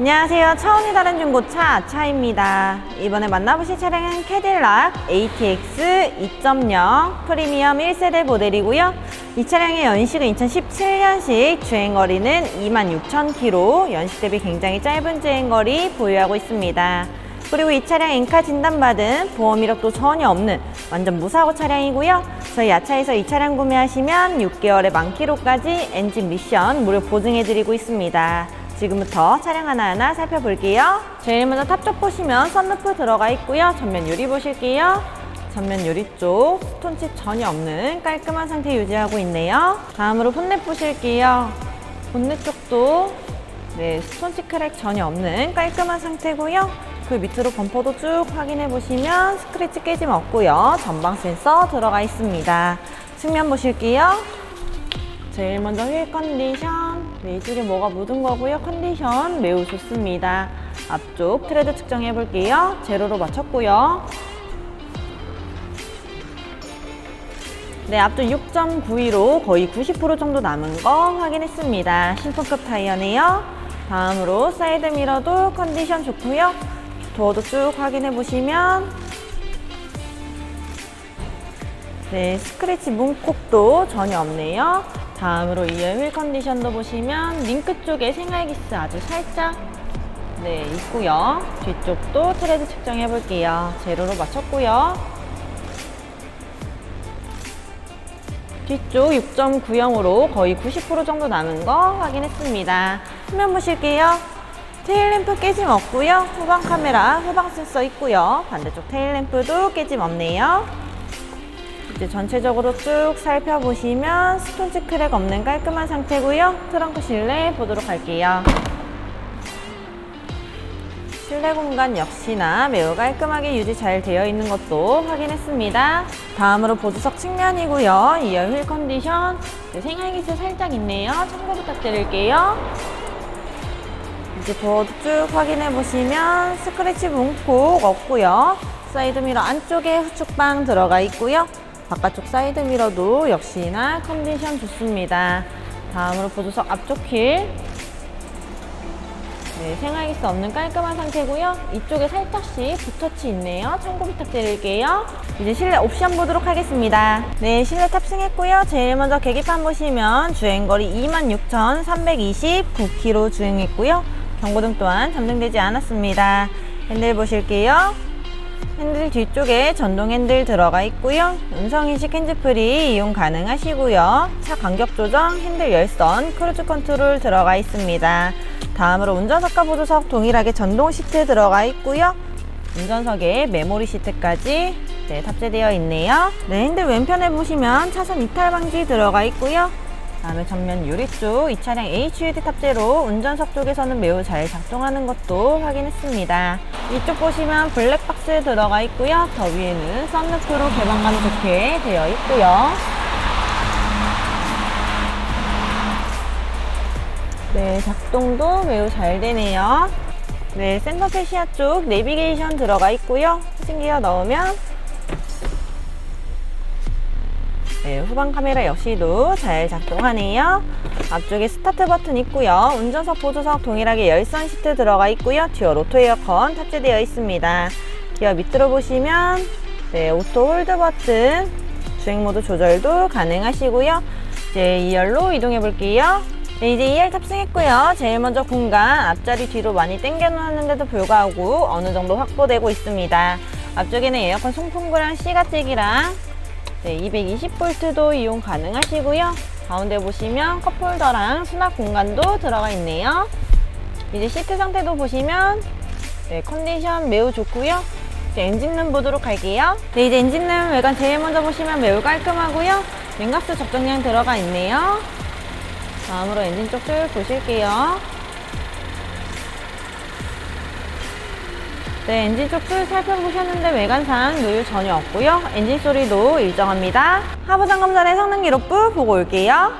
안녕하세요. 차원이 다른 중고차 차입니다. 이번에 만나보실 차량은 캐딜락 ATX 2.0 프리미엄 1세대 모델이고요. 이 차량의 연식은 2017년식 주행거리는 26,000km, 연식 대비 굉장히 짧은 주행거리 보유하고 있습니다. 그리고 이 차량 엔카 진단받은 보험 이력도 전혀 없는 완전 무사고 차량이고요. 저희 야차에서 이 차량 구매하시면 6개월의 만키로까지 엔진 미션 무료 보증해드리고 있습니다. 지금부터 차량 하나하나 살펴볼게요. 제일 먼저 탑쪽 보시면 썬루프 들어가 있고요. 전면 유리 보실게요. 전면 유리 쪽 스톤칩 전혀 없는 깔끔한 상태 유지하고 있네요. 다음으로 본넷 보실게요. 본넷 쪽도 네, 스톤칩 크랙 전혀 없는 깔끔한 상태고요. 그 밑으로 범퍼도 쭉 확인해 보시면 스크래치 깨짐 없고요. 전방 센서 들어가 있습니다. 측면 보실게요. 제일 먼저 휠 컨디션. 네, 이쪽에 뭐가 묻은 거고요. 컨디션 매우 좋습니다. 앞쪽 트레드 측정해 볼게요. 제로로 맞췄고요. 네, 앞쪽 6.92로 거의 90% 정도 남은 거 확인했습니다. 신품급 타이어네요. 다음으로 사이드 미러도 컨디션 좋고요. 도어도 쭉 확인해 보시면 네, 스크래치 문콕도 전혀 없네요. 다음으로 이어 휠 컨디션도 보시면 링크 쪽에 생활기스 아주 살짝 네, 있고요. 뒤쪽도 트레드 측정해 볼게요. 제로로 맞췄고요. 뒤쪽 6.90으로 거의 90% 정도 남은 거 확인했습니다. 후면 보실게요. 테일램프 깨짐 없고요. 후방 카메라, 후방 센서 있고요. 반대쪽 테일램프도 깨짐 없네요. 이제 전체적으로 쭉 살펴보시면 스톤치 크랙 없는 깔끔한 상태고요. 트렁크 실내 보도록 할게요. 실내 공간 역시나 매우 깔끔하게 유지 잘 되어 있는 것도 확인했습니다. 다음으로 보조석 측면이고요. 이어 휠 컨디션 네, 생활기스 살짝 있네요. 참고 부탁드릴게요. 이제 도어도 쭉 확인해 보시면 스크래치 문콕 없고요. 사이드미러 안쪽에 후축방 들어가 있고요. 바깥쪽 사이드 미러도 역시나 컨디션 좋습니다. 다음으로 보조석 앞쪽 휠 네, 생활기스 없는 깔끔한 상태고요. 이쪽에 살짝씩 붓터치 있네요. 참고 부탁드릴게요. 이제 실내 옵션 보도록 하겠습니다. 네, 실내 탑승했고요. 제일 먼저 계기판 보시면 주행거리 26,329km 주행했고요. 경고등 또한 잠등되지 않았습니다. 핸들 보실게요. 핸들 뒤쪽에 전동 핸들 들어가 있고요. 음성인식 핸즈프리 이용 가능하시고요. 차 간격 조정, 핸들 열선, 크루즈 컨트롤 들어가 있습니다. 다음으로 운전석과 보조석 동일하게 전동 시트 들어가 있고요. 운전석에 메모리 시트까지 네, 탑재되어 있네요. 네, 핸들 왼편에 보시면 차선 이탈 방지 들어가 있고요. 다음에 전면 유리 쪽 이 차량 HUD 탑재로 운전석 쪽에서는 매우 잘 작동하는 것도 확인했습니다. 이쪽 보시면 블랙박스 들어가 있고요. 더 위에는 썬루프로 개방감 좋게 되어 있고요. 네, 작동도 매우 잘 되네요. 네, 센터페 시야 쪽 내비게이션 들어가 있고요. 후진기어 넣으면 네, 후방 카메라 역시도 잘 작동하네요. 앞쪽에 스타트 버튼 있고요. 운전석, 보조석 동일하게 열선 시트 들어가 있고요. 듀얼 오토 에어컨 탑재되어 있습니다. 기어 밑으로 보시면 네, 오토 홀드 버튼, 주행 모드 조절도 가능하시고요. 이제 2열로 이동해 볼게요. 네, 이제 2열 탑승했고요. 제일 먼저 공간 앞자리 뒤로 많이 당겨 놓았는데도 불구하고 어느 정도 확보되고 있습니다. 앞쪽에는 에어컨 송풍구랑 C가잭이랑 네, 220V도 이용 가능하시고요. 가운데 보시면 컵홀더랑 수납 공간도 들어가 있네요. 이제 시트 상태도 보시면 네, 컨디션 매우 좋고요. 이제 엔진룸 보도록 할게요. 네, 이제 엔진룸 외관 제일 먼저 보시면 매우 깔끔하고요. 냉각수 적정량 들어가 있네요. 다음으로 엔진 쪽 쭉 보실게요. 네, 엔진 쪽쭉 살펴보셨는데 외관상 노유 전혀 없고요. 엔진 소리도 일정합니다. 하부 점검 전에 성능 기록부 보고 올게요.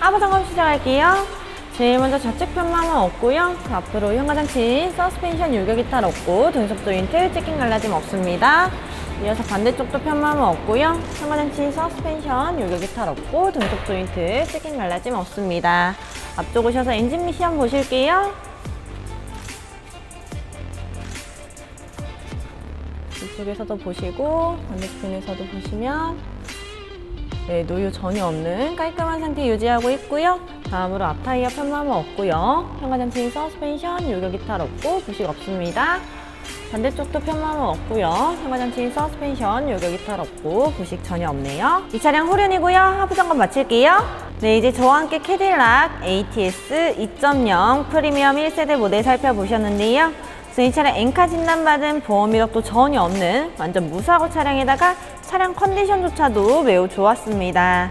하부 점검 시작할게요. 제일 먼저 좌측 편마모 없고요. 그 앞으로 현가장치 서스펜션 유격 이탈 없고 등속 조인트 찍힌 갈라짐 없습니다. 이어서 반대쪽도 편마모 없고요. 현가장치 서스펜션 유격 이탈 없고 등속 조인트 찍힌 갈라짐 없습니다. 앞쪽 오셔서 엔진 미션 보실게요. 이쪽에서도 보시고 반대편에서도 보시면 네, 노유 전혀 없는 깔끔한 상태 유지하고 있고요. 다음으로 앞타이어 편마모 없고요. 현관장치 서스펜션 유격 이탈 없고 부식 없습니다. 반대쪽도 편마모 없고요. 현관장치 서스펜션 유격 이탈 없고 부식 전혀 없네요. 이 차량 호륜이고요. 하부 점검 마칠게요. 네, 이제 저와 함께 캐딜락 ATS 2.0 프리미엄 1세대 모델 살펴보셨는데요. 그래서 이 차량 엔카 진단받은 보험 이력도 전혀 없는 완전 무사고 차량에다가 차량 컨디션조차도 매우 좋았습니다.